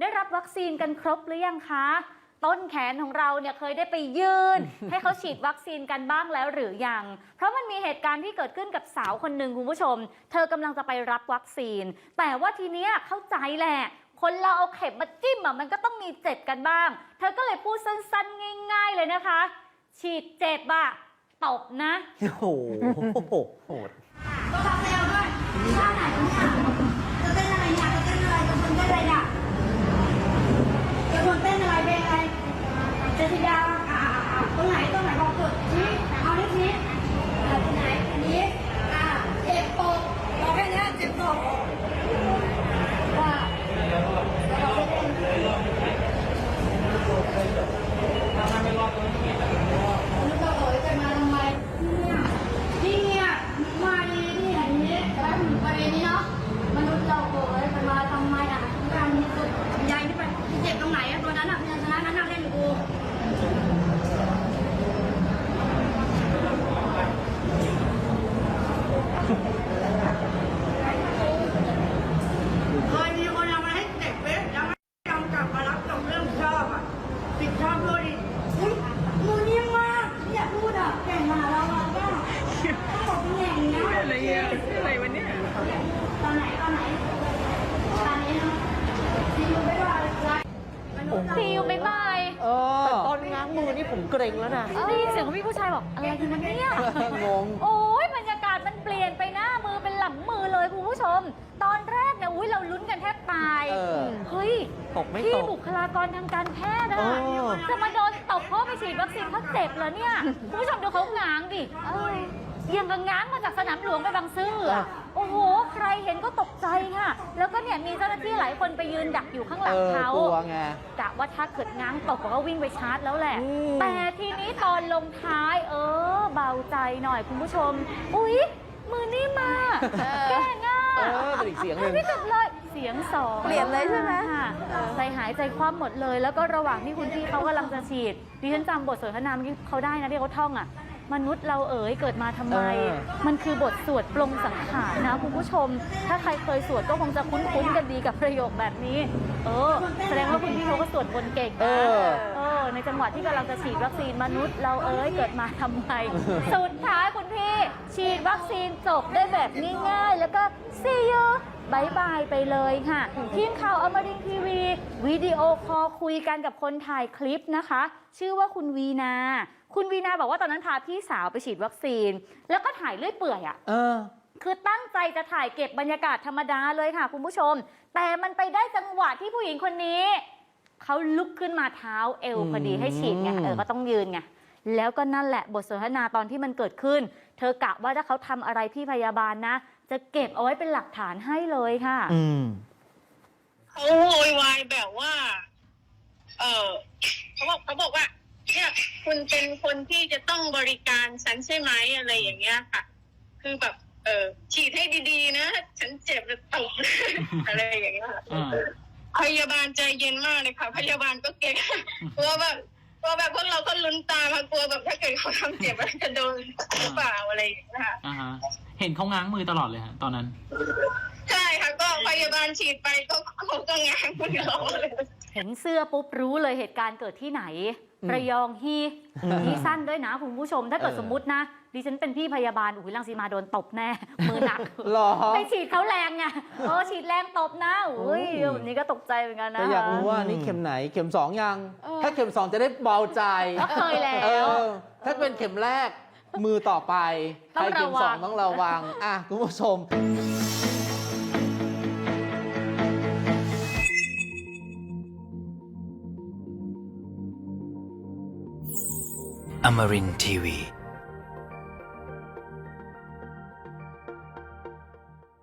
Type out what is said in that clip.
ได้รับวัคซีนกันครบหรือยังคะ ต้นแขนของเราเนี่ยเคยได้ไปยื่นให้เขาฉีดวัคซีนกันบ้างแล้วหรือยัง เพราะมันมีเหตุการณ์ที่เกิดขึ้นกับสาวคนหนึ่งคุณผู้ชม เธอกำลังจะไปรับวัคซีน แต่ว่าทีเนี้ยเข้าใจแหละ คนเราเอาเข็มมาจิ้มอะมันก็ต้องมีเจ็บกันบ้าง เธอก็เลยพูดสั้นๆ ง่าย ๆ เลยนะคะ ฉีดเจ็บอะตบนะโอ้โหโหดก็ทำเร็วด้วยท่าไหนเนี่ยจะเต้นอะไรเนี่ยจะเต้นอะไรจะคนเต้นอะไรเนี่ยจะคนเต้นอะไรเพลงอะไรเจสิดาอ่าอ่าตรงไหนตรงไหนบอกจุดชี้เอานิ้วชี้อ่าตรงไหนอันนี้อ่าเจ็บอกบอกแค่เนี้ยเจ็บอกว่าแล้วเราไปเต้นมนุษย์เราเอ๋ยจะมาทำไมเนี่ยนี่เนี่ยมาดีนี่อันนี้แล้วถึงประเด็นนี้เนาะมนุษย์เราเอ๋ยจะมาทำไมอะการมีสุดยายที่ไปเจ็บตรงไหนอะตัวนั้นอะพยัญชนะนั้นอะเล่นกับกูเคยมีคนเอามาให้เด็กเว้ยแล้วไม่ยอมกลับมารับจบเรื่องชอบอะติดชอบด้วยดิอุ้ยมือนิ่มมากไม่อยากพูดอะเก่งมาแล้วอะก็ต้องบอกเป็นอย่างนี้นะ อะไรเนี่ยอะไรวะเนี่ยตอนไหนตอนไหนตอนนี้นะที่อยู่ไม่ได้อะไรมนุษย์เราซีลบ๊ายบายเออแต่ตอนง้างมือนี่ผมเกรงแล้วนะได้ยินเสียงของพี่ผู้ชายบอกอะไรกันมันเนี่ยงงโอ้ยบรรยากาศมันเปลี่ยนไปหน้ามือเป็นหลังมือเลยคุณผู้ชม ตอนแรกเนี่ยอุ้ยเราลุ้นกันแทบตายเฮ้ยตกไม่พี่บุคลากรทางการแพทย์อะจะมาโดนตบเพราะไปฉีดวัคซีนเขาเจ็บเหรอเนี่ยคุณผู้ชมดูเขาง้างดิ เออยังกับง้างมาจากสนามหลวงไปบางซื่ออะโอ้โห ใครเห็นก็ตกใจค่ะ แล้วก็เนี่ยมีเจ้าหน้าที่หลายคนไปยืนดักอยู่ข้างหลัเองอเขา กลัวไง กะว่าถ้าเกิดง้างตกก็วิ่งไปชาร์จแล้วแหละ อืม แต่ทีนี้ตอนลงท้าย เออ เบาใจหน่อยคุณผู้ชม อุ๊ย มือนี่มากแก้ง่าเออเป็นอีกเสียงหนึ่ง ไม่จบเลยเสียงสองเปลี่ยนเลยใช่ไหม ค่ะใจหายใจคว่ำหมดเลย แล้วก็ระหว่างที่คุณพี่เขากำลังจะฉีดดิฉันจำบทสนทนาเมื่อกี้เขาได้นะที่เขาท่องอะ มนุษย์เราเอ๋ยเกิดมาทำไม เออ มันคือบทสวดปลงสังขารนะคุณผู้ชม ถ้าใครเคยสวดก็คงจะคุ้นๆกันดีกับประโยคแบบนี้ เออ แสดงว่าคุณพี่เขาก็สวดบนต์เก่งเอนะ อ เออในจังหวะที่กำลังจะฉีดวัคซีนมนุษย์เราเอ้ยเกิดมาทำไม สุดท้ายคุณพี่ ฉีดวัคซีนจบได้แบบง่ายๆ แล้วก็ see you บายบายไปเลยค่ะทีมข่าวอมรินทร์ทีวีวิดีโอคอลคุยกันกับคนถ่ายคลิปนะคะ ชื่อว่าคุณวีนา คุณวีนาบอกว่าตอนนั้นพาพี่สาวไปฉีดวัคซีน แล้วก็ถ่ายเลื่อยเปื่อยอะเออ คือตั้งใจจะถ่ายเก็บบรรยากาศธรรมดาเลยค่ะ คุณผู้ชม แต่มันไปได้จังหวะที่ผู้หญิงคนนี้เขาลุกขึ้นมาเท้าเอวพอดีให้ฉีดไงอืมเออก็ต้องยืนไงแล้วก็นั่นแหละบทสนทนาตอนที่มันเกิดขึ้น เธอกะว่าถ้าเขาทำอะไรพี่พยาบาลนะ จะเก็บเอาไว้เป็นหลักฐานให้เลยค่ะ อืมเขาโวยวายแบบว่า เออเขาบอกเขาบอกว่า เนี่ย คุณเป็นคนที่จะต้องบริการฉันใช่ไหมอะไรอย่างเงี้ยค่ะ คือแบบ เออฉีดให้ดีๆนะ ฉันเจ็บจะตกอะไรอย่างเงี้ยค่ะ อ่า พยาบาลใจเย็นมากเลยค่ะ พยาบาลก็เก่งกลัวแบบ กลัวแบบพวกเราก็ลุ้นตามค่ะกลัวแบบถ้าเกิดเขาทำเจ็บอะไรจะโดนหรือเปล่าอะไรอย่างเงี้ยค่ะ อ่าฮะเห็นเขาง้างมือตลอดเลยฮะตอนนั้น ใช่ค่ะ ก็พยาบาลฉีดไปก็เขาก็ง้างมือเราเลย เห็นเสื้อปุ๊บรู้เลยเหตุการณ์เกิดที่ไหน อืมระยองฮีอืมฮีสั้นด้วยนะคุณผู้ชม ถ้าเกิดเออ สมมุตินะ ดิฉันเป็นพี่พยาบาลอุ้ยรังสีมาโดนตบแน่ มือหนัก หรอ ไปฉีดเขาแรงไงเออฉีดแรงตบนะอุ้ยโอ้ยวันนี้ก็ตกใจเหมือนกันนะแต่อยากรู้ว่านี่เข็มไหนเข็มสองยัง ถ้าเข็มสองจะได้เบาใจก็เคยแล้เอวอถ้าเป็นเข็มแรกมือต่อไปต้ใคอรงเข็มสองระวังต้องระวังอะคุณผู้ชม Amarin Tiwi.